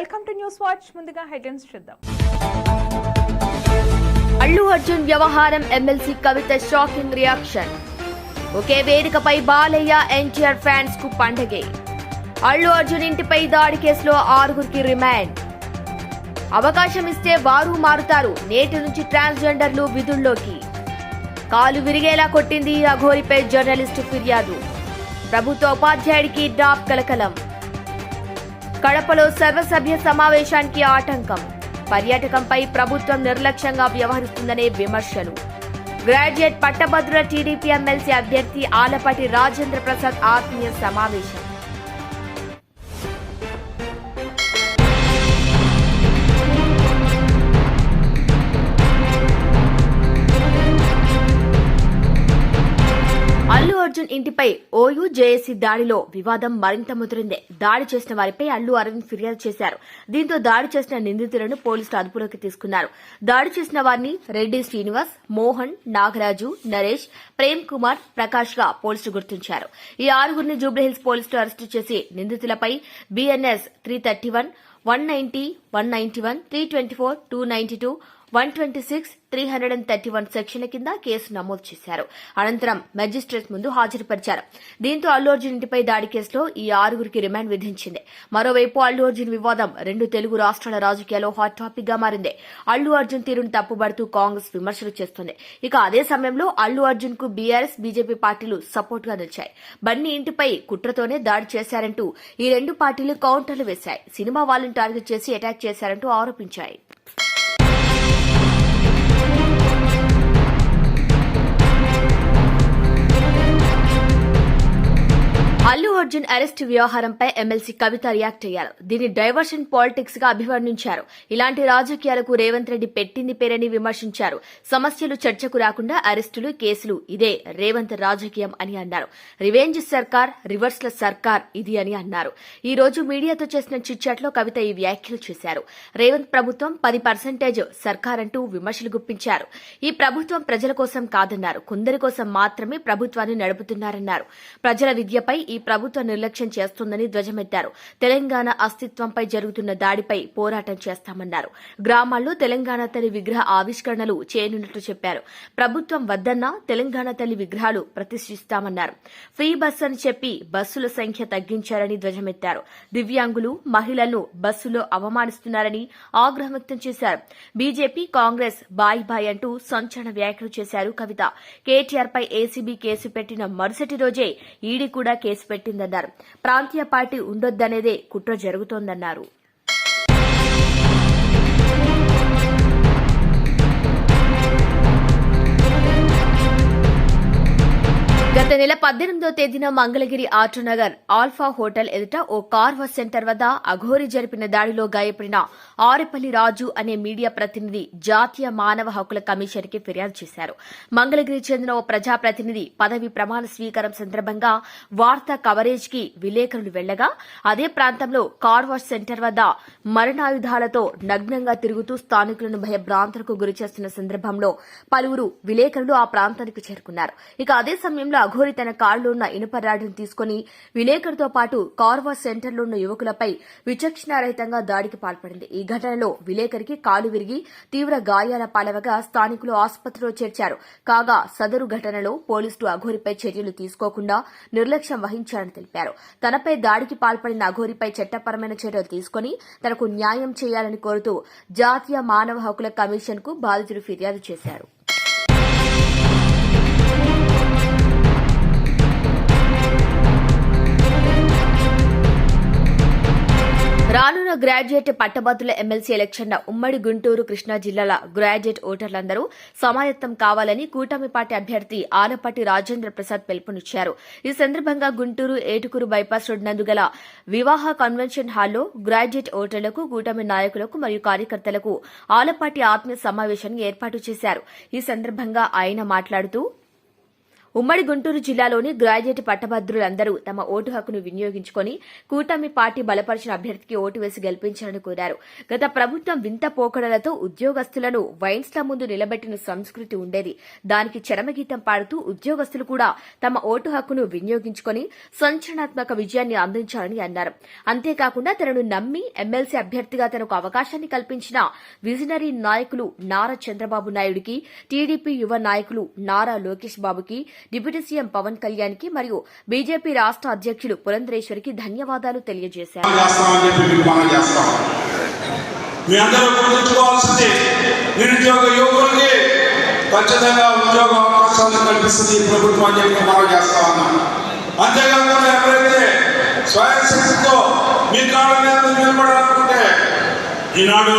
Welcome to news watch. ముందుగా headlines చూద్దాం. అల్లు అర్జున్ వ్యవహారం ఎమ్మెల్సీ కవిత షాకింగ్ రియాక్షన్. ఒకే వేదికపై బాలయ్య ఎన్టీఆర్ ఫ్యాన్స్కు పండగే. అల్లు అర్జున్ ఇంటిపై దాడి కేసులో ఆరుగురికి రిమాండ్. అవకాశం ఇస్తే వారు మారుతారు. నేటి నుంచి ట్రాన్స్జెండర్లు విధుల్లోకి. కాలు విరిగేలా కొట్టింది అఘోరిపై జర్నలిస్టు ఫిర్యాదు. ప్రభుత్వ ఉపాధ్యాయుడికి డాప్ కలకలం. కడపలో సర్వసభ్య సమావేశానికి ఆటంకం. పర్యాటకంపై ప్రభుత్వం నిర్లక్ష్యంగా వ్యవహరిస్తుందనే విమర్శలు. గ్రాడ్యుయేట్ పట్టభద్రుల టీడీపీ ఎమ్మెల్సీ అభ్యర్థి ఆలపాటి రాజేంద్ర ప్రసాద్ ఆత్మీయ సమావేశం. అర్జున్ ఇంటిపై ఓయూ జేఏసీ దాడిలో వివాదం మరింత ముదిరింది. దాడి చేసిన వారిపై అల్లు అరవింద్ ఫిర్యాదు చేశారు. దీంతో దాడి చేసిన నిందితులను పోలీసులు అదుపులోకి తీసుకున్నారు. దాడి చేసిన వారిని రెడ్డి శ్రీనివాస్ మోహన్ నాగరాజు నరేష్ ప్రేమ్ కుమార్ ప్రకాష్గా పోలీసులు గుర్తించారు. ఈ ఆరుగురిని జూబ్లీహిల్స్ పోలీసులు అరెస్టు చేసి నిందితులపై BNS three thirty one one ninety one ninety one three twenty four two ninety two one twenty six three hundred and thirty one సెక్షన్ల కింద కేసు నమోదు చేశారు. అనంతరం మెజిస్ట్రేట్ ముందు హాజరుపరిచారు. దీంతో అల్లు అర్జున్ ఇంటిపై దాడి కేసులో ఈ ఆరుగురికి రిమాండ్ విధించింది. మరోవైపు అల్లు అర్జున్ వివాదం రెండు తెలుగు రాష్ట్రాల రాజకీయాల్లో హాట్ టాపిక్గా మారింది. అల్లు అర్జున్ తీరును తప్పుబడుతూ కాంగ్రెస్ విమర్శలు చేస్తుంది. ఇక అదే సమయంలో అల్లు అర్జున్కు బీఆర్ఎస్ బీజేపీ పార్టీలు సపోర్ట్గా నిలిచాయి. బన్నీ ఇంటిపై కుట్రతోనే దాడి చేశారంటూ ఈ రెండు పార్టీలు కౌంటర్లు వేశాయి. సినిమా వాళ్ళని టార్గెట్ చేసి అటాక్ చేశారంటూ ఆరోపించాయి. అర్జున్ అరెస్ట్ వ్యవహారంపై ఎమ్మెల్సీ కవిత రియాక్ట్ అయ్యారు. దీన్ని డైవర్షన్ పాలిటిక్స్గా అభివర్ణించారు. ఇలాంటి రాజకీయాలకు రేవంత్ రెడ్డి పెట్టింది పేరని విమర్శించారు. సమస్యలు చర్చకు రాకుండా అరెస్టులు కేసులు ఇదే రేవంత్ రాజకీయం అని అన్నారు. రివెంజ్ సర్కార్ రివర్స్ల సర్కార్ ఇది అని అన్నారు. ఈ రోజు మీడియాతో చేసిన చిట్చాట్లో కవిత ఈ వ్యాఖ్యలు చేశారు. రేవంత్ ప్రభుత్వం పది పర్సెంటేజ్ సర్కార్ అంటూ విమర్శలు గుప్పించారు. ఈ ప్రభుత్వం ప్రజల కోసం కాదన్నారు. కొందరి కోసం మాత్రమే ప్రభుత్వాన్ని నడుపుతున్నారన్నారు. ప్రజల విద్యపై ఈ ప్రభుత్వం నిర్లక్ష్యం చేస్తుందని ధ్వజమెత్తారు. తెలంగాణ అస్తిత్వంపై జరుగుతున్న దాడిపై పోరాటం చేస్తామన్నారు. గ్రామాల్లో తెలంగాణ తల్లి విగ్రహ ఆవిష్కరణలు చేయనున్నట్లు చెప్పారు. ప్రభుత్వం వద్దన్నా తెలంగాణ తల్లి విగ్రహాలు ప్రతిష్ఠిస్తామన్నారు. ఫ్రీ బస్ అని చెప్పి బస్సుల సంఖ్య తగ్గించారని ధ్వజమెత్తారు. దివ్యాంగులు మహిళలను బస్సులో అవమానిస్తున్నారని ఆగ్రహం వ్యక్తం చేశారు. బీజేపీ కాంగ్రెస్ బాయ్ బాయ్ అంటూ సంచలన వ్యాఖ్యలు చేశారు కవిత. కేటీఆర్ పై ఏసీబీ కేసు పెట్టిన మరుసటి రోజే ఈడీ కూడా కేసు పెట్టింది పెట్టిందన్నారు ప్రాంతీయ పార్టీ ఉండొద్దనేదే కుట్ర జరుగుతోందన్నారు. గత నెల పద్దెనిమిదో తేదీన మంగళగిరి ఆటోనగర్ ఆల్ఫా హోటల్ ఎదుట ఓ కార్ సెంటర్ వద్ద అఘోరి జరిపిన దాడిలో గాయపడిన ఆరెపల్లి రాజు అనే మీడియా ప్రతినిధి జాతీయ మానవ హక్కుల కమిషన్కి ఫిర్యాదు చేశారు. మంగళగిరి చెందిన ఓ ప్రజాప్రతినిధి పదవి ప్రమాణ స్వీకారం సందర్భంగా వార్తా కవరేజ్కి విలేకరులు వెళ్ళగా అదే ప్రాంతంలో కార్ సెంటర్ వద్ద మరణాయుధాలతో నగ్నంగా తిరుగుతూ స్థానికులను భయభ్రాంతులకు గురి చేస్తున్న సందర్భంలో పలువురు విలేకరులు ఆ ప్రాంతానికి చేరుకున్నారు. ఇక అదే సమయంలో అఘోరి తన కారులో ఉన్న ఇనుప రాడ్డును తీసుకుని విలేకరుతో పాటు కార్వా సెంటర్లో ఉన్న యువకులపై విచక్షణారహితంగా దాడికి పాల్పడింది. ఈ ఘటనలో విలేకరికి కాలు విరిగి తీవ్ర గాయాల పాలవగా స్థానికులు ఆసుపత్రిలో చేర్చారు. కాగా సదరు ఘటనలో పోలీసులు అఘోరిపై చర్యలు తీసుకోకుండా నిర్లక్ష్యం వహించారని తెలిపారు. తనపై దాడికి పాల్పడిన అఘోరిపై చట్టపరమైన చర్యలు తీసుకుని తనకు న్యాయం చేయాలని కోరుతూ జాతీయ మానవ హక్కుల కమిషన్కు బాధితులు ఫిర్యాదు చేశారు. రానున్న గ్రాడ్యుయేట్ పట్టభద్రుల ఎమ్మెల్సీ ఎలక్షన్ల ఉమ్మడి గుంటూరు కృష్ణా జిల్లాల గ్రాడ్యుయేట్ ఓటర్లందరూ సమాయత్తం కావాలని కూటమి పార్టీ అభ్యర్థి ఆలపాటి రాజేంద్ర ప్రసాద్ పిలుపునిచ్చారు. ఈ సందర్భంగా గుంటూరు ఏటుకూరు బైపాస్ రోడ్ నందు గల వివాహ కన్వెన్షన్ హాల్లో గ్రాడ్యుయేట్ ఓటర్లకు కూటమి నాయకులకు మరియు కార్యకర్తలకు ఆలపాటి ఆత్మీయ సమావేశాన్ని ఏర్పాటు చేశారు. ఈ సందర్భంగా ఆయన మాట్లాడుతూ ఉమ్మడి గుంటూరు జిల్లాలోని గ్రాడ్యుయేట్ పట్టభద్రులందరూ తమ ఓటు హక్కును వినియోగించుకొని కూటమి పార్టీ బలపరిచిన అభ్యర్థికి ఓటు వేసి గెలిపించాలని కోరారు. గత ప్రభుత్వం వింత పోకడలతో ఉద్యోగస్తులను వైన్స్ల ముందు నిలబెట్టిన సంస్కృతి ఉండేది. దానికి చరమగీతం పాడుతూ ఉద్యోగస్తులు కూడా తమ ఓటు హక్కును వినియోగించుకొని సంచలనాత్మక విజయాన్ని అందించాలని అన్నారు. అంతేకాకుండా తనను నమ్మి ఎమ్మెల్సీ అభ్యర్థిగా తనకు అవకాశాన్ని కల్పించిన విజనరీ నాయకులు నారా చంద్రబాబు నాయుడికి టీడీపీ యువ నాయకులు నారా లోకేష్ బాబుకి డిప్యూటీ సీఎం పవన్ కళ్యాణ్కి మరియు బీజేపీ రాష్ట్ర అధ్యక్షులు పురంధరేశ్వరికి ధన్యవాదాలు తెలియజేశారు. ఖచ్చితంగా ఉద్యోగ కల్పిస్తుంది ప్రభుత్వం అని చెప్పి మనం చేస్తా ఉన్నాం. అంతేకాకుండా ఎవరైతే స్వయం శక్తితో మీ కాళ్ళ మీద నిలబడాలనుకుంటే ఈనాడు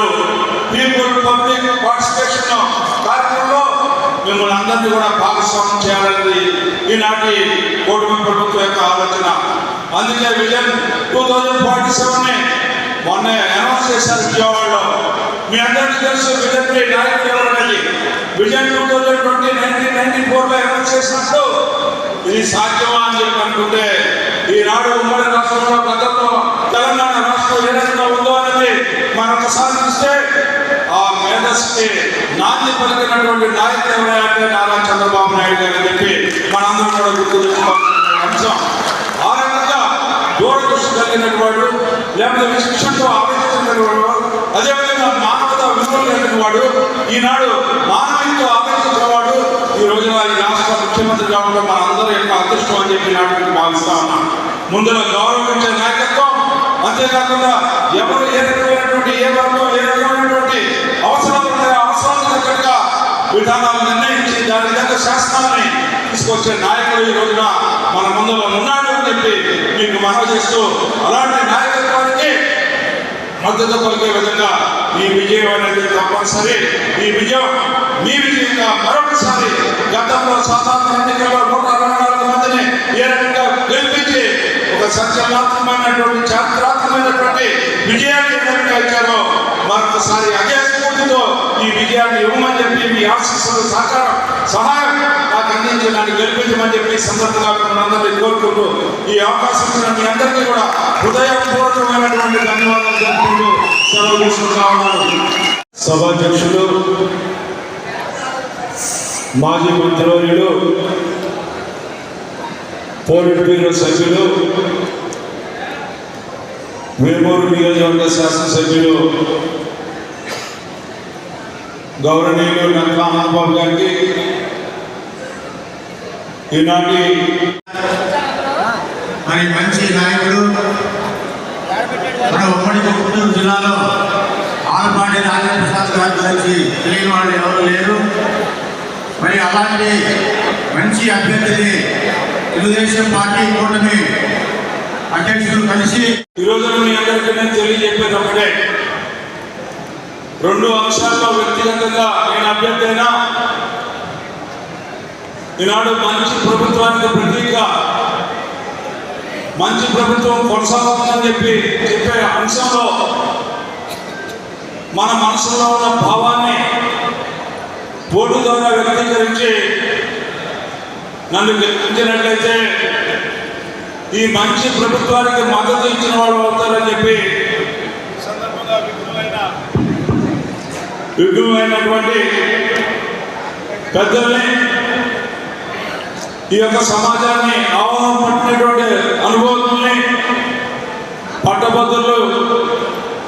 పీపుల్ పబ్లిక్ పార్టిసిపేషన్ కార్యక్రమంలో మిమ్మల్ని అందరినీ కూడా భాగస్వామ్యం చేయాలనేది ఈనాటి కూటమి ప్రభుత్వం యొక్క ఆలోచన. అందుకే vision two thousand forty seven మొన్న అనౌన్స్ చేశారు విజయవాడలో. మీ అందరికీ తెలుసు విజన్ త్రీ నాయకుడు ఎవరనేది vision two thousand twenty nineteen ninety ఫోర్లో అనౌన్స్ చేసినప్పుడు ఇది సాధ్యమా అని చెప్పి అనుకుంటే ఈనాడు ఉమ్మడి రాష్ట్రంలో గతంలో తెలంగాణ రాష్ట్రం ఏ రకంగా ఉందో అనేది మనం ఒకసారి చూస్తే ఆ మేధస్సుకి నాంది పలికినటువంటి నాయకులు ఎవరంటే నారా చంద్రబాబు నాయుడు గారు చెప్పి మనందరం కూడా గుర్తు అంశం. ఆ రకంగా దూరదృష్టి కలిగిన వాడు లేకపోతే విశిక్షణతో ఆలోచించిన వాడు అదేవిధంగా మానవత విలువలు కలిగిన వాడు ఈనాడు మానవీయతో ఆలోచించిన వాడు ఈ రోజున ఈ రాష్ట్ర ముఖ్యమంత్రిగా ఉండడం మనందరం యొక్క అదృష్టం అని చెప్పి నాటికి భావిస్తా ఉన్నాం. ముందులో గౌరవించే నాయకత్వం అంతేకాకుండా ఎవరు ఏ రకమైనటువంటి ఏ వర్గం ఏ రకమైనటువంటి అవసరాలు ఉన్నాయో అవసరాలకు తగ్గట్టుగా విధానాలు నిర్ణయించి దాని విధంగా శాస్త్రాన్ని తీసుకొచ్చే నాయకుడు ఈ రోజున మన ముందులో ఉన్నాడు అని చెప్పి మీకు మనవి చేస్తూ అలాంటి నాయకత్వానికి మద్దతు పలికే విధంగా ఈ విజయం అనేది తప్పనిసరి. ఈ విజయం మీ విజయంగా మరొకసారి గతంలో సాధారణ ఎన్నికల్లో నూట అరవై నాలుగు మందిని ఏ రకంగా గెలిపి సంచలనాత్మకమైనటువంటి చారిత్రాత్మకమైనటువంటి విజయాన్ని ఏ ఇచ్చారో మరొకసారి అదే స్ఫూర్తితో ఈ విజయాన్ని ఇవ్వమని చెప్పి మీ ఆశీస్సులు సహకారం సహాయం నాకు అందించి నన్ను గెలిపించమని చెప్పి సందర్భంగా మిమ్మల్ని కోరుకుంటూ ఈ అవకాశం మీ అందరికీ కూడా హృదయపూర్వకమైనటువంటి ధన్యవాదాలు తెలుపుకుంటూ సెలవు తీసుకుంటా ఉన్నాను. సభాధ్యక్షులు మాజీ మంత్రివర్యుడు పోలిట్ బ్యూరో సభ్యులు వేమూరు నియోజకవర్గ శాసనసభ్యులు గౌరవనీయులు నక్కా ఆనందబాబు గారికి ఈనాటి మరి మంచి నాయకుడు మన ఉమ్మడి గుంటూరు జిల్లాలో ఆలపాటి రాజేంద్రప్రసాద్ గారి గురించి తెలియని వాళ్ళు ఎవరు లేరు. మరి అలాంటి మంచి అభ్యర్థిని తెలుగుదేశం పార్టీ కూటమి అధ్యక్షులు కలిసి ఈరోజు మీ అందరికీ నేను తెలియజెప్పేది ఒకటే. రెండు అంశాల్లో వ్యక్తిగతంగా నేను అభ్యర్థి అయినా ఈనాడు మంచి ప్రభుత్వానికి ప్రతీక మంచి ప్రభుత్వం కొనసాగుతుందని చెప్పి చెప్పే అంశంలో మన మనసులో ఉన్న భావాన్ని బోర్డు ద్వారా వ్యక్తీకరించి నన్ను గెలిపించినట్లయితే ఈ మంచి ప్రభుత్వానికి మద్దతు ఇచ్చిన వాళ్ళు అవుతారని చెప్పి విఘ్నులైనటువంటి పెద్దల్ని ఈ యొక్క సమాజాన్ని ఆహ్వానం పట్టినటువంటి అనుభవతుల్ని పట్టభద్రులు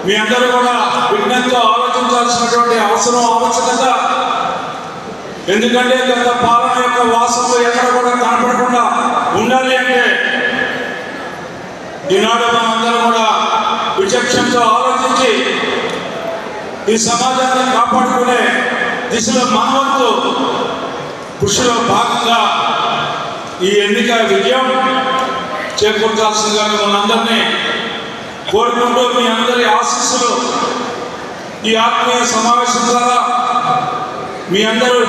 మీ అందరూ కూడా విజ్ఞతతో ఆలోచించాల్సినటువంటి అవసరం ఆవశ్యకత ఎందుకంటే గత పాలన యొక్క వాసనలు ఎక్కడ కూడా కనపడకుండా ఉండాలి అంటే ఈనాడు మనందరం కూడా విచక్షణతో ఆలోచించి ఈ సమాజాన్ని కాపాడుకునే దిశలో మనవంతు కృషిలో భాగంగా ఈ ఎన్నిక విజయం చేకూర్చాల్సిందిగా మనందరినీ కోరుకుంటూ మీ అందరి ఆశీస్సులు ఈ ఆత్మీయ సమావేశం ద్వారా మీ అందరూ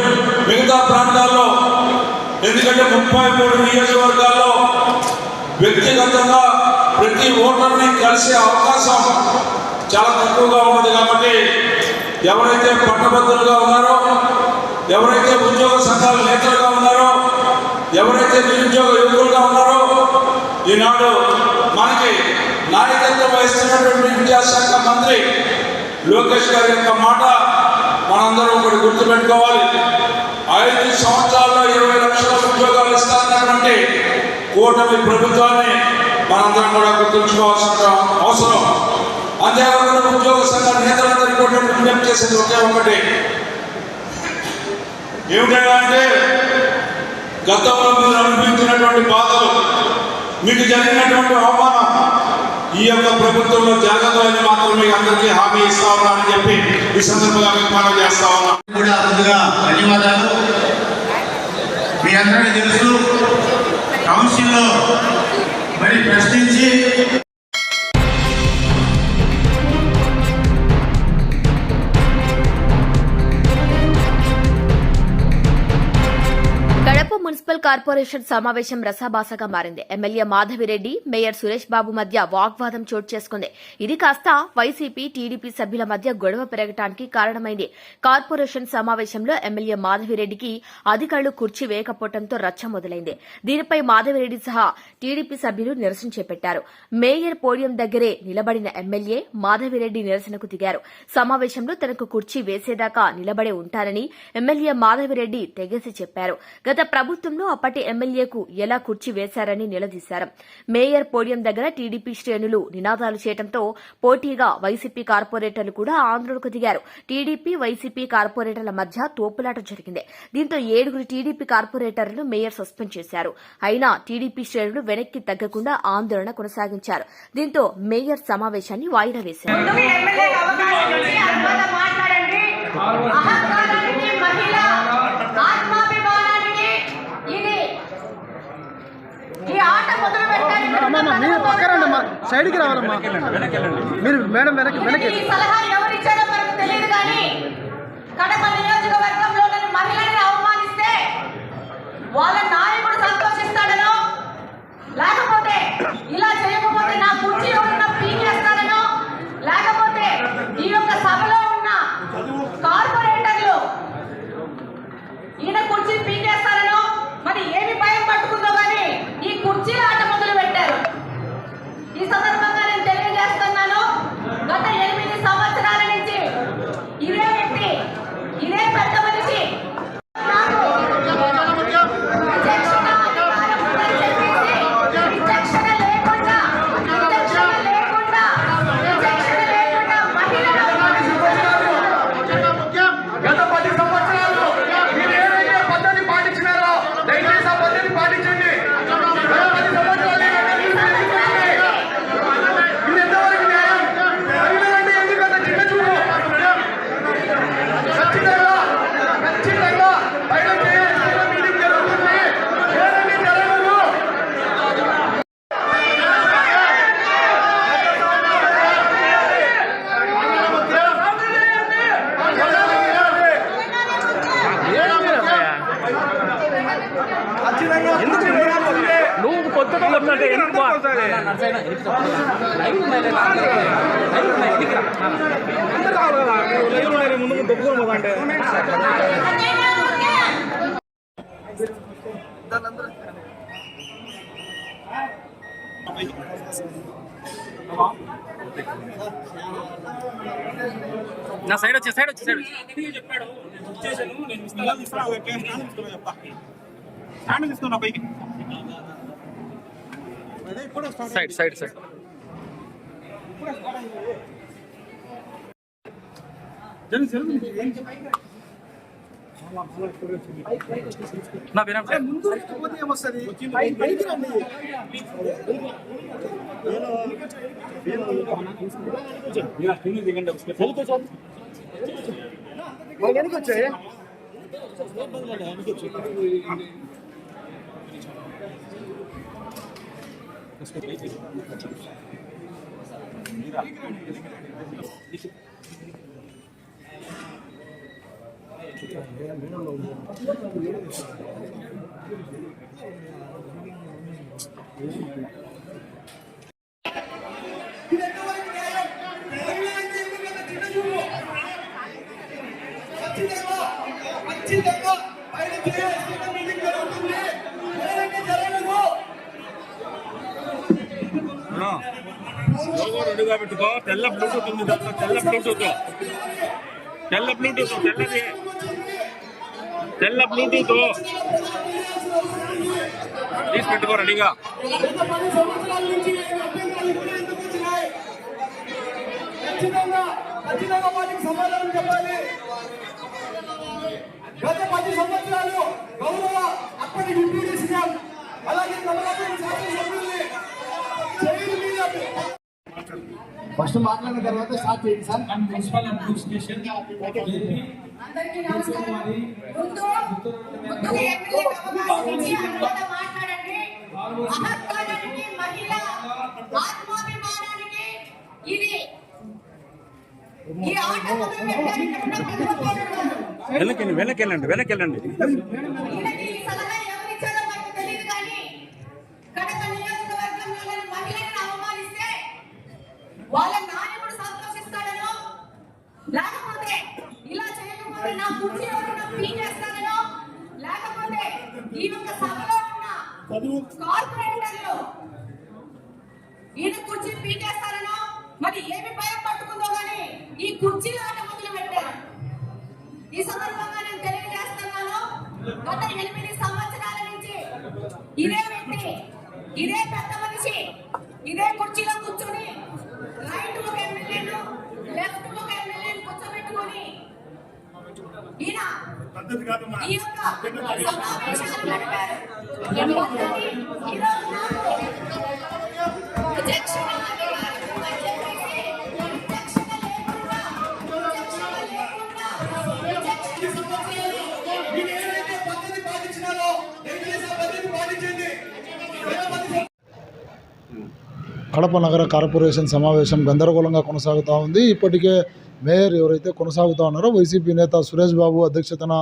మిగతా ప్రాంతాల్లో ఎందుకంటే ముప్పై మూడు నియోజకవర్గాల్లో వ్యక్తిగతంగా ప్రతి ఓటర్ని కలిసే అవకాశం చాలా తక్కువగా ఉన్నది కాబట్టి ఎవరైతే పట్టభద్రులుగా ఉన్నారో ఎవరైతే ఉద్యోగ సంఘాల నేతలుగా ఉన్నారో ఎవరైతే నిరుద్యోగ యువకులుగా ఉన్నారో ఈనాడు మనకి నాయకత్వం వహిస్తున్నటువంటి విద్యాశాఖ మంత్రి లోకేష్ గారి యొక్క మాట మనందరం ఒకటి గుర్తుపెట్టుకోవాలి. ఐదు సంవత్సరాల్లో ఇరవై లక్షల ఉద్యోగాలు ఇస్తానటువంటి కూటమి ప్రభుత్వాన్ని మనందరం కూడా గుర్తుంచుకోవాల్సిన అవసరం. అంతేకాకుండా ఉద్యోగ సంఘ నేతలందరికీ కూడా విజ్ఞప్తి చేసేది ఒకే ఒకటి ఏమిటంటే గతంలో మీరు అనుభవించినటువంటి బాధలు మీకు జరిగినటువంటి అవమానం ఈ యొక్క ప్రభుత్వంలో జాగ్రత్తలని మాత్రమే అందరికీ హామీ ఇస్తా ఉన్నానని చెప్పి ఈ సందర్భంగా విజ్ఞానం చేస్తా ఉన్నా. కూడా ముందుగా ధన్యవాదాలు. మీ అందరికీ తెలుసు కౌన్సిల్లో మరి ప్రశ్నించి కార్పొరేషన్ సమావేశం రసాభాసగా మారింది. ఎమ్మెల్యే మాధవిరెడ్డి మేయర్ సురేష్ బాబు మధ్య వాగ్వాదం చోటు చేసుకుంది. ఇది కాస్త వైసీపీ టీడీపీ సభ్యుల మధ్య గొడవ పెరగటానికి కారణమైంది. కార్పొరేషన్ సమావేశంలో ఎమ్మెల్యే మాధవిరెడ్డికి అధికారులు కుర్చీ వేయకపోవడంతో రచ్చ మొదలైంది. దీనిపై మాధవిరెడ్డి సహా టీడీపీ సభ్యులు నిరసన చేపట్టారు. మేయర్ పోడియం దగ్గరే నిలబడిన ఎమ్మెల్యే మాధవిరెడ్డి నిరసనకు దిగారు. సమావేశంలో తనకు కుర్చీ వేసేదాకా నిలబడే ఉంటానని ఎమ్మెల్యే మాధవిరెడ్డి తెగేసి చెప్పారు. గత ప్రభుత్వంలో అప్పటి ఎమ్మెల్యేకు ఎలా కుర్చీ వేశారని నిలదీశారు. మేయర్ పోడియం దగ్గర టీడీపీ శ్రేణులు నినాదాలు చేయడంతో పోటీగా వైసీపీ కార్పొరేటర్లు కూడా ఆందోళనకు దిగారు. టీడీపీ వైసీపీ కార్పొరేటర్ల మధ్య తోపులాట జరిగింది. దీంతో ఏడుగురు టీడీపీ కార్పొరేటర్లను మేయర్ సస్పెండ్ చేశారు. అయినా టీడీపీ శ్రేణులు వెనక్కి తగ్గకుండా ఆందోళన కొనసాగించారు. దీంతో మేయర్ సమావేశాన్ని వాయిదా వేశారు ముందుకు ఎమ్మెల్యేకి అవకాశం ఇచ్చి అనుమత మాట్లాడండి అహంకారానికి మహిళ ఆత్మాభిమానానికి ఇది ఈ ఆట మొదలు మీరు సైడ్కి రావాలమ్మా. మీరు మేడం వెనక్కి వెనక్కి. ఈ సలహా ఎవరు ఇచ్చారో మనకు తెలియదు కానీ కడప నియోజకవర్గంలోని మహిళని అవమానిస్తే వాళ్ళ నాయకుడు సంతోషిస్తాడనో లేకపోతే ఇలా చేయకపోతే నా పీకేస్తాడనో లేకపోతే ఈ యొక్క సభలో ఉన్న కార్పొరేటర్లు ఈయన కుర్చీ పీకేస్తారనో మరి ఏమి భయం ఈ కుర్చీల ఆట మొదలు పెట్టారు ఈ సందర్భంగా నేను తెలియజేస్తున్నాను గత ఎనిమిది సంవత్సరాల నుంచి ఇదే వ్యక్తి ఇదే పెద్ద మనిషి నాకు విచక్షణ అధికారం ఉందని చెప్పేసి విచక్షణ లేకుండా విచక్షణ లేకుండా విచక్షణ లేకుండా మహిళలు అవమానిస్తున్నారు. గత పది సంవత్సరాలు మీరు ఏదైతే పద్ధతి పాటించినారో దయచేసి ఆ పద్ధతి పాటించండి గత పది సంవత్సరాలు ఈ పద్ధతిని పాటించండి. ఇది ఎంతవరకు న్యాయం? మహిళలంటే ఎందుకంత చిన్న చూపు? ఖచ్చితంగా ఖచ్చితంగా బయట చేయాల్సిన మీటింగ్ జరుగుతుంది ఏదండి జరగదు నువ్వు కొత్తగా కొట్టినట్టే ఎందుకు బా? ముందు దొబ్బుకొని పోదంటే నా సైడ్ వచ్చే సైడ్ సైడ్ సైడ్ నా సార్ ఖచ్చితంగా ఖచ్చితంగా ఆయన చేయాల్సిన మీటింగ్ జరుగుతుంది సైడ్గా పెట్టుకో తెల్ల బ్లూటూత్ ఉంది దాంట్లో తెల్ల బ్లూటూత్ తెల్ల బ్లూటూత్ తెల్లది. తెల్ల బ్లూటూత్ తీసి పెట్టుకో రెడీగా ఖచ్చితంగా ఖచ్చితంగా వాటికి సమాధానం చెప్పాలి గత పది సంవత్సరాలు గౌరవ అప్పటి డిప్యూటీ సీఎం అలాగే కమలాపురం శాసనసభ్యుల్ని జైలు మీద ఫస్ట్ మాట్లాడిన తర్వాత స్టార్ట్ చేయండి సార్. అందరికీ నమస్కారం. ముందు ముందుగా ఎమ్మెల్యే అవకాశం ఇచ్చి అందరితో మాట్లాడండి. మహత్వానికి మహిళ ఆత్మాభిమానానికి ఇది ఈ ఆట పెట్టారు. ప్రతి ఒక్కరు వెనక్కి వాళ్ళ నాయకుడు సంతోషిస్తాడనో? లేకపోతే ఇలా చేయకపోతే నా కుర్చీ ఎవరైనా పీకేస్తాడనో లేకపోతే ఈ యొక్క సభలో ఉన్న కార్పొరేటర్లు ఈయన కుర్చీ పీకేస్తారనో మరి ఏమి భయం పట్టుకుందో కానీ ఈ కుర్చీలో ఆట మొదలు పెట్టారు. ఈ సందర్భంగా నేను తెలియజేస్తున్నాను గత ఎనిమిది సంవత్సరాల నుంచి ఇదే వ్యక్తి ఇదే పెద్ద మనిషి ఇదే కుర్చీలో కూర్చొని రైట్ ఒక ఎమ్మెల్యేను లెఫ్ట్ ఒక ఎమ్మెల్యేను కూర్చోబెట్టుకొని ఈయన ఈ యొక్క సమావేశాలు నడిపారు. ఇవ్వద్దని ఈరోజు నాకు కడప నగర కార్పొరేషన్ సమావేశం గందరగోళంగా కొనసాగుతూ ఉంది. ఇప్పటికే మేయర్ ఎవరైతే కొనసాగుతూ ఉన్నారో వైసీపీ నేత సురేష్ బాబు అధ్యక్షతన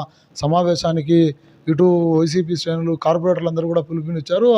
సమావేశానికి ఇటు వైసీపీ శ్రేణులు కార్పొరేటర్లందరూ కూడా పిలుపునిచ్చారు.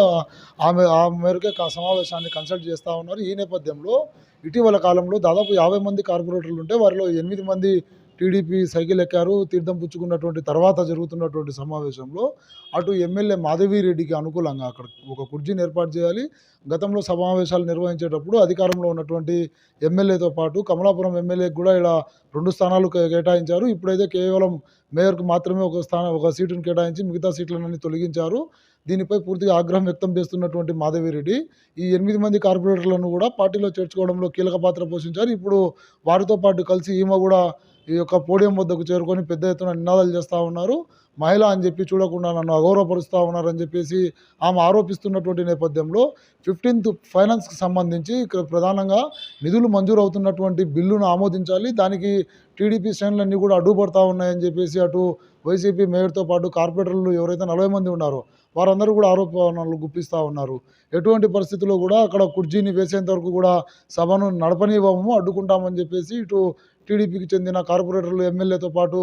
ఆమె ఆ మేరకే సమావేశాన్ని కన్సల్ట్ చేస్తూ ఉన్నారు. ఈ నేపథ్యంలో ఇటీవల కాలంలో దాదాపు యాభై మంది కార్పొరేటర్లు ఉంటే వారిలో ఎనిమిది మంది టీడీపీ సైకిల్ ఎక్కారు తీర్థం పుచ్చుకున్నటువంటి తర్వాత జరుగుతున్నటువంటి సమావేశంలో అటు ఎమ్మెల్యే మాధవి రెడ్డికి అనుకూలంగా అక్కడ ఒక కుర్చీని ఏర్పాటు చేయాలి. గతంలో సమావేశాలు నిర్వహించేటప్పుడు అధికారంలో ఉన్నటువంటి ఎమ్మెల్యేతో పాటు కమలాపురం ఎమ్మెల్యేకి కూడా ఇలా రెండు స్థానాలు కే- కేటాయించారు. ఇప్పుడైతే కేవలం మేయర్కు మాత్రమే ఒక స్థానం ఒక సీటును కేటాయించి మిగతా సీట్లన్నీ తొలగించారు. దీనిపై పూర్తిగా ఆగ్రహం వ్యక్తం చేస్తున్నటువంటి మాధవిరెడ్డి ఈ ఎనిమిది మంది కార్పొరేటర్లను కూడా పార్టీలో చేర్చుకోవడంలో కీలక పాత్ర పోషించారు. ఇప్పుడు వారితో పాటు కలిసి ఈమె కూడా ఈ యొక్క పోడియం వద్దకు చేరుకొని పెద్ద ఎత్తున నినాదాలు చేస్తూ ఉన్నారు. మహిళ అని చెప్పి చూడకుండా నన్ను అగౌరవపరుస్తూ ఉన్నారని చెప్పేసి ఆమె ఆరోపిస్తున్నటువంటి నేపథ్యంలో ఫిఫ్టీన్త్ ఫైనాన్స్కి సంబంధించి ఇక్కడ ప్రధానంగా నిధులు మంజూరు అవుతున్నటువంటి బిల్లును ఆమోదించాలి. దానికి టీడీపీ శ్రేణులన్నీ కూడా అడ్డుపడతా ఉన్నాయని చెప్పేసి అటు వైసీపీ మేయర్తో పాటు కార్పొరేటర్లు ఎవరైతే నలభై మంది ఉన్నారో వారందరూ కూడా ఆరోపణలు గుప్పిస్తూ ఉన్నారు. ఎటువంటి పరిస్థితుల్లో కూడా అక్కడ కుర్జీని వేసేంత వరకు కూడా సభను నడపనివ్వము అడ్డుకుంటామని చెప్పేసి ఇటు టీడీపీకి చెందిన కార్పొరేటర్లు ఎమ్మెల్యేతో పాటు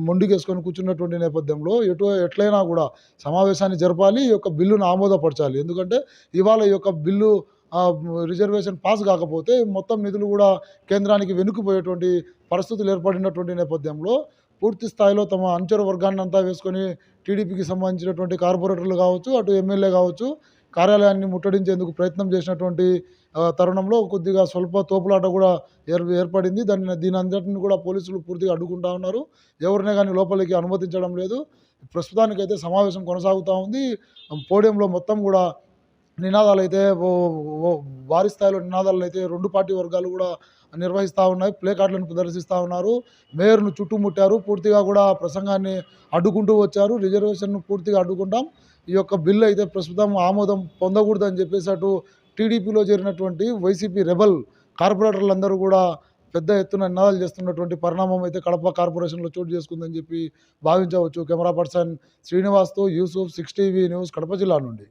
మొండికేసుకొని కూర్చున్నటువంటి నేపథ్యంలో ఎటు ఎట్లయినా కూడా సమావేశాన్ని జరపాలి ఈ యొక్క బిల్లును ఆమోదపరచాలి. ఎందుకంటే ఇవాళ ఈ యొక్క బిల్లు రిజర్వేషన్ పాస్ కాకపోతే మొత్తం నిధులు కూడా కేంద్రానికి వెనుకుపోయేటువంటి పరిస్థితులు ఏర్పడినటువంటి నేపథ్యంలో పూర్తి స్థాయిలో తమ అనుచర వర్గాన్ని అంతా వేసుకొని టీడీపీకి సంబంధించినటువంటి కార్పొరేటర్లు కావచ్చు అటు ఎమ్మెల్యే కావచ్చు కార్యాలయాన్ని ముట్టడించేందుకు ప్రయత్నం చేసినటువంటి తరుణంలో కొద్దిగా స్వల్ప తోపులాట కూడా ఏర్ ఏర్పడింది. దాన్ని దీని అందరిని కూడా పోలీసులు పూర్తిగా అడ్డుకుంటా ఉన్నారు. ఎవరినే కానీ లోపలికి అనుమతించడం లేదు. ప్రస్తుతానికైతే సమావేశం కొనసాగుతూ ఉంది. పోడియంలో మొత్తం కూడా నినాదాలు అయితే భారీ స్థాయిలో నినాదాలను అయితే రెండు పార్టీ వర్గాలు కూడా నిర్వహిస్తూ ఉన్నాయి. ప్లే కార్డులను ప్రదర్శిస్తూ ఉన్నారు. మేయర్ను చుట్టుముట్టారు. పూర్తిగా కూడా ప్రసంగాన్ని అడ్డుకుంటూ వచ్చారు. రిజర్వేషన్ను పూర్తిగా అడ్డుకుంటాం. ఈ యొక్క బిల్లు అయితే ప్రస్తుతం ఆమోదం పొందకూడదని చెప్పేసి అటు టీడీపీలో చేరినటువంటి వైసీపీ రెబల్ కార్పొరేటర్లందరూ కూడా పెద్ద ఎత్తున నినాదాలు చేస్తున్నటువంటి పరిణామం అయితే కడప కార్పొరేషన్లో చోటు చేసుకుందని చెప్పి భావించవచ్చు. Camera person శ్రీనివాస్తో Yusuf six TV news Kadapa జిల్లా నుండి.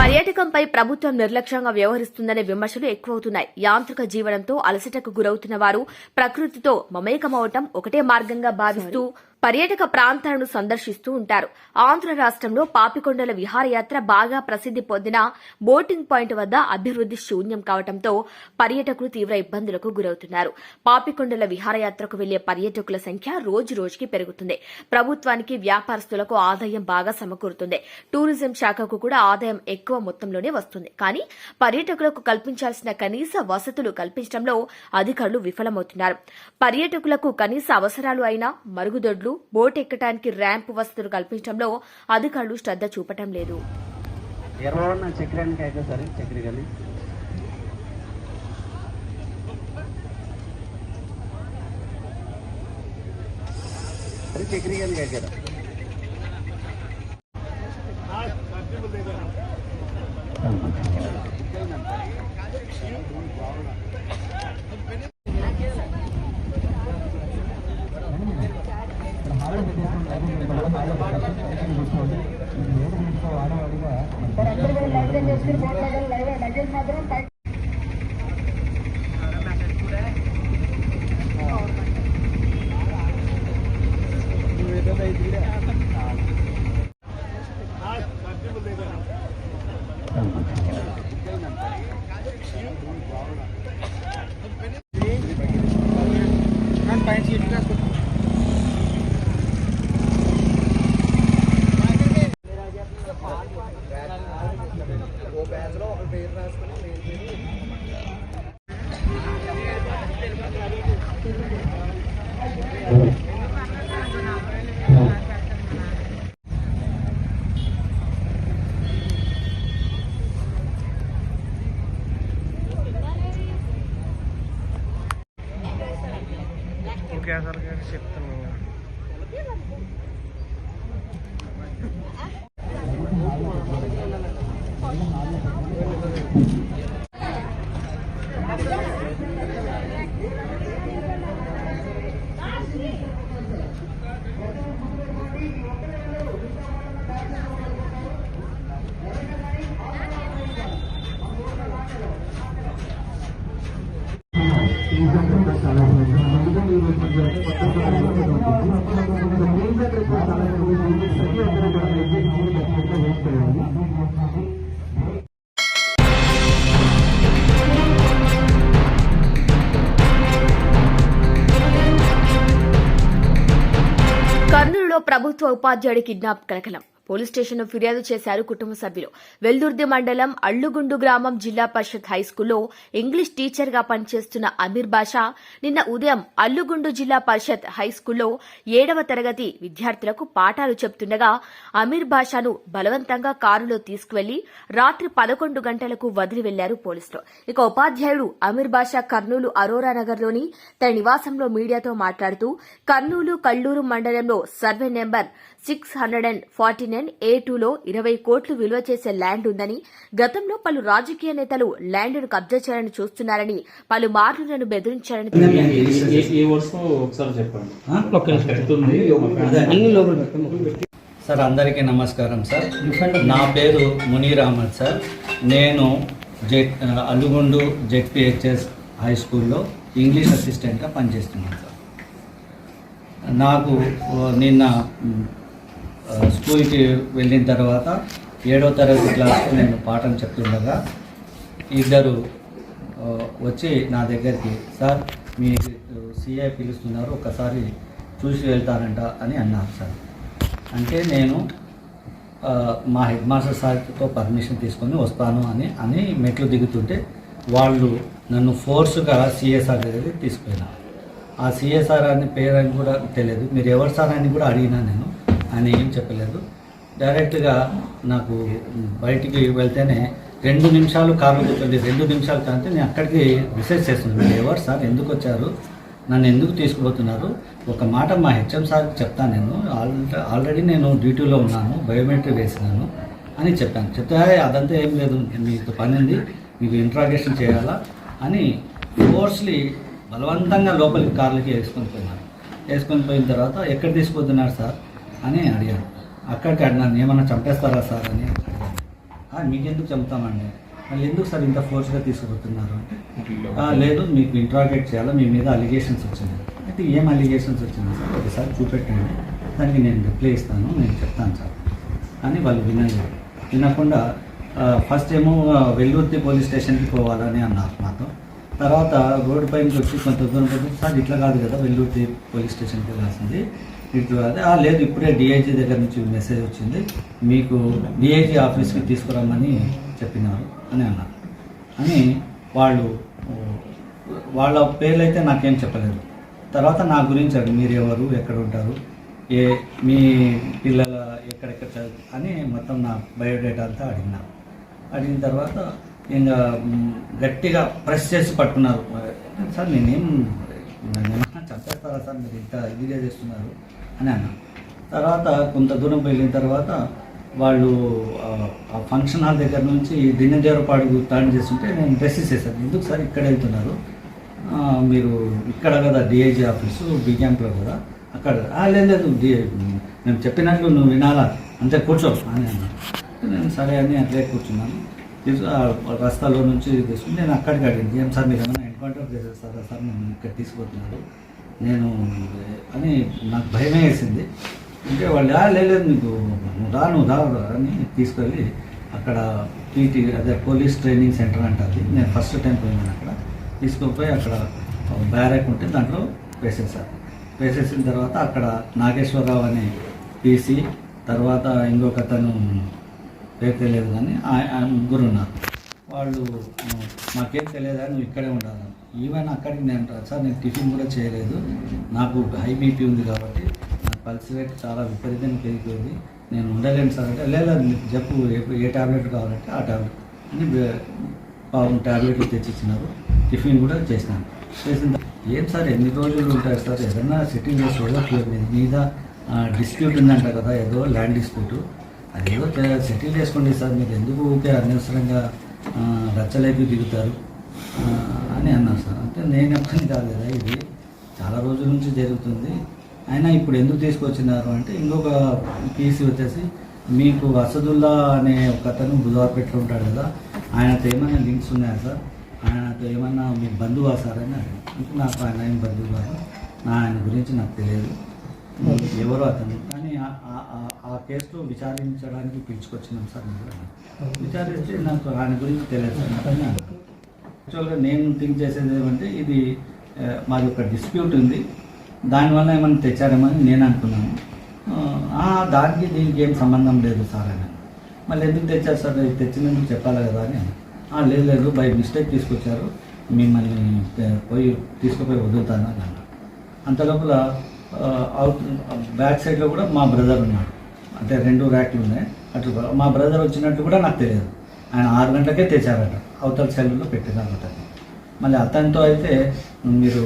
పర్యాటకంపై ప్రభుత్వం నిర్లక్ష్యంగా వ్యవహరిస్తుందనే విమర్శలు ఎక్కువవుతున్నాయి. యాంత్రిక జీవనంతో అలసటకు గురవుతున్న వారు ప్రకృతితో మమేకమవటం ఒకటే మార్గంగా భావిస్తూ పర్యాటక ప్రాంతాలను సందర్శిస్తూ ఉంటారు. ఆంధ్ర రాష్ట్రంలో పాపికొండల విహారయాత్ర బాగా ప్రసిద్ది పొందిన బోటింగ్ పాయింట్ వద్ద అభివృద్ది శూన్యం కావడంతో పర్యాటకులు తీవ్ర ఇబ్బందులకు గురవుతున్నారు. పాపికొండల విహారయాత్రకు వెళ్ళే పర్యాటకుల సంఖ్య రోజు రోజుకి పెరుగుతుంది. ప్రభుత్వానికి వ్యాపారస్తులకు ఆదాయం బాగా సమకూరుతుంది. టూరిజం శాఖకు కూడా ఆదాయం ఎక్కువ మొత్తంలోనే వస్తుంది. కానీ పర్యాటకులకు కల్పించాల్సిన కనీస వసతులు కల్పించడంలో అధికారులు విఫలమవుతున్నారు. పర్యాటకులకు కనీస అవసరాలు అయిన మరుగుదొడ్లు పర్యాటకులు బోట్ ఎక్కటానికి ర్యాంప్ వసతులు కల్పించడంలో అధికారులు శ్రద్ధ చూపటం లేదు? ಆಯ್ತು ಸರ್ ಚಕ್ರಿಗಲ್ಲಿ ಸರಿ ಚಕ್ರಿಗಲ್ಲಿ ಹಾಕ್ಯಾರ ప్రభుత్వ ఉపాధ్యాయుడి కిడ్నాప్ కలకలం. పోలీస్ స్టేషన్లో ఫిర్యాదు చేశారు కుటుంబ సభ్యులు. వెల్దుర్ది మండలం అళ్ళుగుండు గ్రామం జిల్లా పరిషత్ హైస్కూల్లో ఇంగ్లీష్ టీచర్గా పనిచేస్తున్న అమీర్ బాషా నిన్న ఉదయం అల్లుగుండు జిల్లా పరిషత్ హైస్కూల్లో ఏడవ తరగతి విద్యార్థులకు పాఠాలు చెప్తుండగా అమీర్ బాషాను బలవంతంగా కారులో తీసుకువెళ్ళి రాత్రి పదకొండు గంటలకు వదిలి వెళ్ళారు పోలీసులు. ఇక ఉపాధ్యాయుడు అమీర్ బాషా కర్నూలు అరోరా నగర్లోని తన నివాసంలో మీడియాతో మాట్లాడుతూ కర్నూలు కల్లూరు మండలంలో survey number six hundred and forty nine A టూలో ఇరవై కోట్లు విలువ చేసే ల్యాండ్ ఉందని గతంలో పలు రాజకీయ నేతలు ల్యాండ్ను కబ్జా చేయాలని చూస్తున్నారని పలు మార్లు నన్ను బెదిరించారని సార్ అందరికీ నమస్కారం సార్. నా పేరు మునీర్ అహ్మద్ సార్. నేను జెడ్ అల్లుగుండు జెడ్పిహెచ్ఎస్ హై స్కూల్లో ఇంగ్లీష్ అసిస్టెంట్గా పనిచేస్తున్నాను సార్. నాకు నిన్న స్కూల్కి వెళ్ళిన తర్వాత ఏడో తరగతి క్లాస్లో నేను పాఠం చెప్తుండగా ఇద్దరు వచ్చి నా దగ్గరికి సార్ మీ సిఐ పిలుస్తున్నారు ఒకసారి చూసి వెళ్తారంట అని అన్నారు సార్. అంటే నేను మా హెడ్ మాస్టర్ సార్తో పర్మిషన్ తీసుకొని వస్తాను అని అని మెట్లు దిగుతుంటే వాళ్ళు నన్ను ఫోర్స్గా సిఎస్ఆర్ దగ్గరికి తీసుకుపోయినారు. ఆ సిఎస్ఆర్ అని పేరు అని కూడా తెలియదు. మీరు ఎవరు సార్ అని కూడా అడిగినా నేను ఆయన ఏం చెప్పలేదు. డైరెక్ట్గా నాకు బయటికి వెళ్తేనే రెండు నిమిషాలు కారులో కూర్చోండి రెండు నిమిషాలు కంటే నేను అక్కడికి మెసేజ్ చేస్తున్నాను. మీరు ఎవరు సార్? ఎందుకు వచ్చారు? నన్ను ఎందుకు తీసుకుపోతున్నారు? ఒక మాట మా హెచ్ఎం సార్కి చెప్తాను నేను. ఆల్రెడీ ఆల్రెడీ నేను డ్యూటీలో ఉన్నాను బయోమెట్రిక్ వేసినాను అని చెప్పాను. చెప్తే అదంతా ఏం లేదు మీకు పని ఉంది మీకు ఇంట్రాగేషన్ చేయాలా? అని ఫోర్స్లీ బలవంతంగా లోపలికి కార్లకి వేసుకొని పోయినారు వేసుకొని పోయిన తర్వాత ఎక్కడ తీసుకుపోతున్నారు సార్? అని అడిగాను అక్కడికి అడిగినాను ఏమన్నా చంపేస్తారా సార్? అని మీకెందుకు చంపుతామండి? మళ్ళీ ఎందుకు సార్ ఇంత ఫోర్స్గా తీసుకుపోతున్నారు? అంటే లేదు మీకు ఇంట్రాగేట్ చేయాలా? మీ మీద అలిగేషన్స్ వచ్చినాయి. అయితే ఏం అలిగేషన్స్ వచ్చినాయి సార్? ఒకసారి చూపెట్టండి. దానికి నేను రిప్లై ఇస్తాను నేను చెప్తాను సార్. అని వాళ్ళు వినలేదు. వినకుండా ఫస్ట్ ఏమో వెల్లుర్తి పోలీస్ స్టేషన్కి పోవాలని అన్నారు నాతో తర్వాత రోడ్డు పైనకి వచ్చి కొంత దూరం సార్ ఇట్లా కాదు కదా వెల్లుర్తి పోలీస్ స్టేషన్కి వెళ్ళాల్సింది. ఇట్లా "ఆ, లేదు ఇప్పుడే డిఐజీ దగ్గర నుంచి మెసేజ్ వచ్చింది. మీకు డిఐజీ ఆఫీస్కి తీసుకురమ్మని చెప్పినారు అని అన్నారు. అని వాళ్ళు వాళ్ళ పేర్లు అయితే నాకేం చెప్పలేదు. తర్వాత నా గురించి అడిగి మీరు ఎవరు ఎక్కడ ఉంటారు ఏ మీ పిల్లల ఎక్కడెక్కడ చదువు అని మొత్తం నా బయోడేటా అంతా అడిగినారు అడిగిన తర్వాత ఇంకా గట్టిగా ప్రెస్ చేసి పట్టుకున్నారు. సార్ నేనేం చంపేస్తారా సార్ మీరు ఇంత ఇదిగా చేస్తున్నారు. అని అన్నాం. తర్వాత కొంత దూరం వెళ్ళిన తర్వాత వాళ్ళు ఆ, ఫంక్షన్ హాల్ దగ్గర నుంచి దినజేరపాడుకు టర్న్ చేస్తుంటే నేను డ్రెస్సెస్ చేశాను ఎందుకు సార్ ఇక్కడ వెళ్తున్నారు? మీరు ఇక్కడ కదా డిఐజీ ఆఫీసు బీ క్యాంప్లో కదా అక్కడ లేదు లేదు డి మేము చెప్పినట్లు నువ్వు వినాలా అంతే కూర్చో అని అన్నాను. నేను సరే అని అట్లే కూర్చున్నాను. తీసు రస్తాలో నుంచి తీసుకుని నేను అక్కడికి అడిగింది. ఏం సార్ మీరు ఏమైనా ఎన్కౌంటర్ చేసేస్తారా సార్ నేను ఇక్కడ తీసుకుపోతున్నారు నేను అని నాకు భయం వేసింది. అంటే వాళ్ళు "ఆ, లేదు నీకు నువ్వు రా నువ్వు రా అని తీసుకెళ్ళి అక్కడ టీటీ అదే పోలీస్ ట్రైనింగ్ సెంటర్ అంటుంది నేను ఫస్ట్ టైం పోయినాను అక్కడ. తీసుకుపోయి అక్కడ బ్యారెక్ ఉంటే దాంట్లో వేసేసారు వేసేసిన తర్వాత అక్కడ నాగేశ్వరరావు అనే పీసీ తర్వాత ఇంకొక అతను పేరు తెలియదు కానీ ముగ్గురు ఉన్నారు. వాళ్ళు మాకేం తెలియదా నువ్వు ఇక్కడే ఉండాలి ఈవెన్ అక్కడికి నేను సార్ నేను టిఫిన్ కూడా చేయలేదు. నాకు హై బీపీ ఉంది కాబట్టి నా పల్స్ రేట్ చాలా విపరీతంగా పెరిగిపోయింది. నేను ఉండలేను సార్. అంటే లేదు మీకు చెప్పు ఏ- ఏ టాబ్లెట్ కావాలంటే ఆ టాబ్లెట్ అని పాపం టాబ్లెట్లు తెచ్చిచ్చినారు. టిఫిన్ కూడా చేసినాను. చేసిన ఏం సార్ ఎన్ని రోజులు ఉంటారు సార్? ఏదన్నా సెటిల్ చేసుకోవడం మీ మీద డిస్ప్యూట్ ఉందంట కదా ఏదో ల్యాండ్ డిస్ప్యూట్. అదేదో సెటిల్ చేసుకోండి సార్. మీరు ఎందుకు ఊరికే అనవసరంగా రచ్చలేపి దిగుతారు? అని అన్నారు సార్. అంటే నేను ఎప్పటి కాదు కదా ఇది. చాలా రోజుల నుంచి జరుగుతుంది. అయినా ఇప్పుడు ఎందుకు తీసుకొచ్చినారు అంటే ఇంకొక పీసీ వచ్చేసి మీకు అసదుల్లా అనే ఒక అతను బుధవారపేటలో ఉంటాడు కదా. ఆయనతో ఏమైనా లింక్స్ ఉన్నాయా సార్? ఆయనతో ఏమన్నా మీ బంధువా సార్ అని. అంటే నాకు ఆయన ఏం బంధువు కాదు నా ఆయన గురించి నాకు తెలియదు. ఎవరో అతను. కానీ ఆ- కేసులో విచారించడానికి పిలుచుకొచ్చినాం సార్. విచారిస్తే నాకు ఆయన గురించి తెలియదు సార్ అని. యాక్చువల్గా నేను థింక్ చేసేది ఏమంటే ఇది మాది ఒక డిస్ప్యూట్ ఉంది. దానివల్ల ఏమైనా తెచ్చారేమని నేను అనుకున్నాను. దానికి దీనికి ఏం సంబంధం లేదు సార్ అని. మళ్ళీ ఎందుకు తెచ్చారు సార్? తెచ్చినందుకు చెప్పాలి కదా అని. లేదు లేదు బై మిస్టేక్ తీసుకొచ్చారు. మిమ్మల్ని పోయి తీసుకుపోయి వదులుతాను అని అంత లోపల అవుట్ బ్యాక్ సైడ్లో కూడా మా బ్రదర్ ఉన్నాడు. అంటే రెండు ర్యాక్లు ఉన్నాయి. అటు మా బ్రదర్ వచ్చినట్టు కూడా నాకు తెలియదు. ఆయన ఆరు గంటలకే తెచ్చారట. అవతల సెల్లులో అతన్ని మళ్ళీ అతనితో అయితే మీరు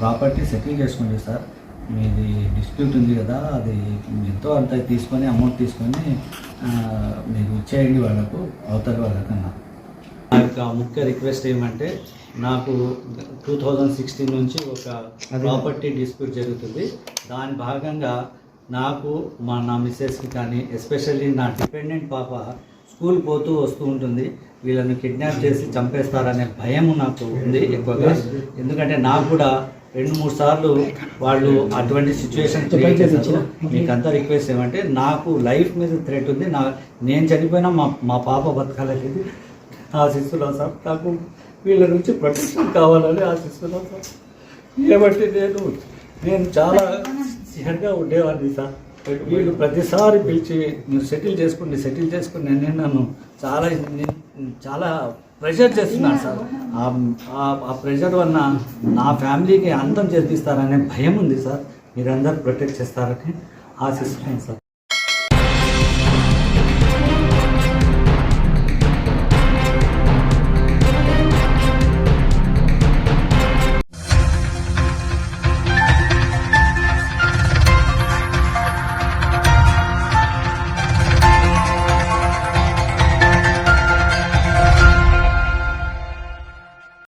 ప్రాపర్టీ సెటిల్ చేసుకోండి సార్. మీది డిస్ప్యూట్ ఉంది కదా అది ఎంతో అంత తీసుకొని అమౌంట్ తీసుకొని మీరు ఇచ్చేయండి వాళ్ళకు అవతల వాళ్ళకు నా యొక్క ముఖ్య రిక్వెస్ట్ ఏమంటే నాకు టూ థౌజండ్ సిక్స్టీన్ నుంచి ఒక ప్రాపర్టీ డిస్ప్యూట్ జరుగుతుంది. దాని భాగంగా నాకు మా నా మిస్సెస్కి కానీ ఎస్పెషల్లీ నా డిపెండెంట్ పాప స్కూల్ పోతూ వస్తూ ఉంటుంది. వీళ్ళని కిడ్నాప్ చేసి చంపేస్తారనే భయం నాకు ఉంది ఎక్కువగా. ఎందుకంటే నాకు కూడా రెండు మూడు సార్లు వాళ్ళు అటువంటి సిచ్యువేషన్ క్రియేట్ చేశారు. మీకు అంతా రిక్వెస్ట్ ఏమంటే నాకు లైఫ్ మీద థ్రెట్ ఉంది. నా నేను చనిపోయినా మా మా పాప బతకాలనేది ఆశిస్తున్నాను సార్. నాకు వీళ్ళ నుంచి ప్రొటెక్షన్ కావాలని ఆశిస్తున్నాను సార్. ఏమంటే నేను నేను చాలా సిహర్గా ఉండేవాడిని సార్. వీళ్ళు ప్రతిసారి పిలిచి నువ్వు సెటిల్ చేసుకోండి సెటిల్ చేసుకోండి నేను నన్ను చాలా చాలా ప్రెషర్ చేస్తున్నాను సార్. ఆ- ఆ ప్రెషర్ వల్ల నా ఫ్యామిలీకి అంతం చేపిస్తారనే భయం ఉంది సార్. మీరందరూ ప్రొటెక్ట్ చేస్తారని ఆశిస్తున్నాను సార్.